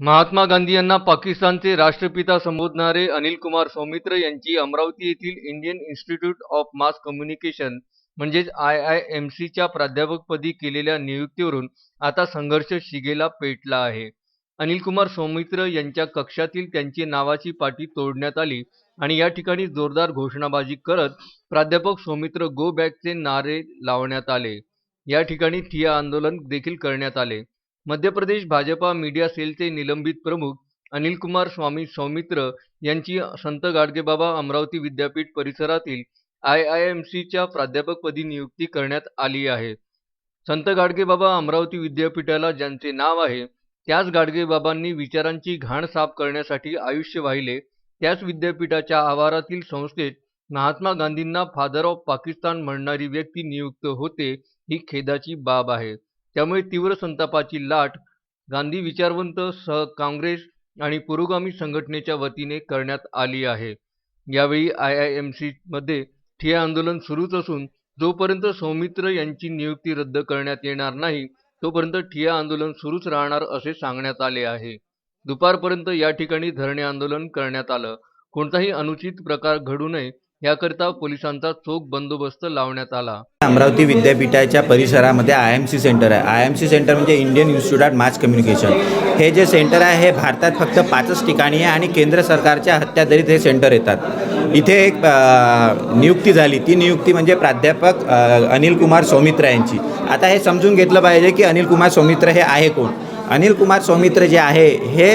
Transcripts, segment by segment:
महात्मा गांधी यांना पाकिस्तानचे राष्ट्रपिता संबोधणारे अनिल कुमार सौमित्र यांची अमरावती येथील Indian institute of mass communication म्हणजेच आय आय एम सीच्या प्राध्यापकपदी केलेल्या नियुक्तीवरून आता संघर्ष शिगेला पेटला आहे. अनिल कुमार सौमित्र यांच्या कक्षातील त्यांची नावाची पाटी तोडण्यात आली आणि या ठिकाणी जोरदार घोषणाबाजी करत प्राध्यापक सौमित्र गो बॅकचे नारे लावण्यात आले. या ठिकाणी ठिया आंदोलन देखील करण्यात आले. मध्य प्रदेश भाजपा मीडिया सेलचे निलंबित प्रमुख अनिलकुमार स्वामी सौमित्र यांची संत गाडगेबाबा अमरावती विद्यापीठ परिसरातील आय आय एम सीच्या प्राध्यापकपदी नियुक्ती करण्यात आली आहे. संत गाडगेबाबा अमरावती विद्यापीठाला ज्यांचे नाव आहे त्याच गाडगेबाबांनी विचारांची घाण साफ करण्यासाठी आयुष्य वाहिले त्याच विद्यापीठाच्या आवारातील संस्थेत महात्मा गांधींना फादर ऑफ पाकिस्तान म्हणणारी व्यक्ती नियुक्त होते ही खेदाची बाब आहे. त्यामुळे तीव्र संतापाची लाट गांधी विचारवंत सह काँग्रेस आणि पुरोगामी संघटनेच्या वतीने करण्यात आली आहे. यावेळी आय आय एम सीमध्ये ठिया आंदोलन सुरूच असून जोपर्यंत सौमित्र यांची नियुक्ती रद्द करण्यात येणार नाही तोपर्यंत ठिया आंदोलन सुरूच राहणार असे सांगण्यात आले आहे. दुपारपर्यंत या ठिकाणी धरणे आंदोलन करण्यात आलं. कोणताही अनुचित प्रकार घडू नये याकरता पोलिसांचा चोख बंदोबस्त लावण्यात आला. अमरावती विद्यापीठाच्या परिसरामध्ये आय एम सी सेंटर आहे. आय एम सी सेंटर म्हणजे Indian institute of mass communication हे जे सेंटर आहे हे भारतात फक्त पाचच ठिकाणी आहे आणि केंद्र सरकारच्या हत्यादरीत हे सेंटर येतात. इथे एक नियुक्ती झाली. ती नियुक्ती म्हणजे प्राध्यापक अनिल कुमार सौमित्र यांची. आता हे समजून घेतलं पाहिजे की अनिल कुमार सौमित्र हे आहे कोण? अनिल कुमार सौमित्र जे आहे हे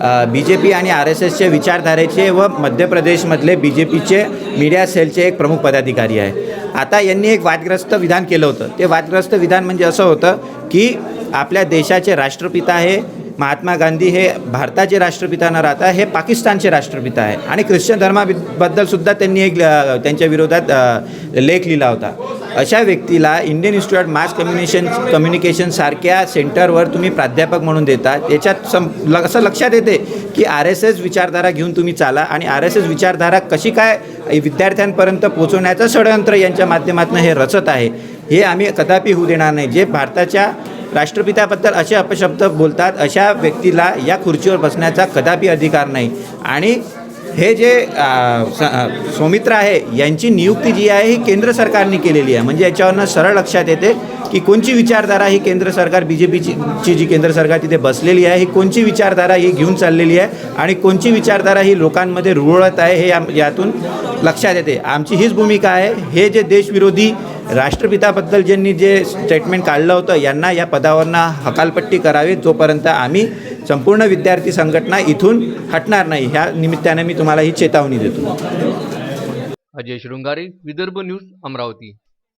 बी जे पी आणि आर एस एसचे विचारधारेचे व मध्य प्रदेशमधले बी जे पीचे मीडिया सेलचे एक प्रमुख पदाधिकारी आहे. आता यांनी एक वादग्रस्त विधान केलं होतं. ते वादग्रस्त विधान म्हणजे असं होतं की आपल्या देशाचे राष्ट्रपिता हे महात्मा गांधी हे भारताचे राष्ट्रपिता न राहता हे पाकिस्तानचे राष्ट्रपिता आहे. आणि ख्रिश्चन धर्माबद्दल सुद्धा त्यांनी एक त्यांच्या विरोधात लेख लिहिला होता. अशा व्यक्तीला Indian institute of mass communication कम्युनिकेशनसारख्या सेंटरवर तुम्ही प्राध्यापक म्हणून देता. त्याच्यात सम ल असं लक्षात येते की आर एस एस विचारधारा घेऊन तुम्ही चाला आणि आर एस एस विचारधारा कशी काय विद्यार्थ्यांपर्यंत पोहोचवण्याचं षडयंत्र यांच्या माध्यमातून हे रचत आहे हे आम्ही कदापि होऊ देणार नाही. जे भारताच्या राष्ट्रपित्याबद्दल असे अपशब्द बोलतात अशा व्यक्तीला या खुर्चीवर बसण्याचा कदापि अधिकार नाही. आणि हे जे स- सौमित्र आहे यांची नियुक्ती जी आहे ही केंद्र सरकारने केलेली आहे. म्हणजे याच्यावरनं सरळ लक्षात येते की कोणची विचारधारा ही केंद्र सरकार बी जे पीची ची जी केंद्र सरकार तिथे बसलेली आहे ही कोणची विचारधारा ही घेऊन चाललेली आहे आणि कोणची विचारधारा ही लोकांमध्ये रुळत आहे हे यातून लक्षात येते. आमची हीच भूमिका आहे. हे जे देशविरोधी राष्ट्रपिताबद्दल ज्यांनी जे स्टेटमेंट काढलं होतं यांना या पदावरनं हकालपट्टी करावी जोपर्यंत आम्ही संपूर्ण विद्यार्थी संघटना इथून हटणार नाही ह्या निमित्ताने मी तुम्हाला ही चेतावणी देतो. अजय शृंगारे विदर्भ न्यूज अमरावती.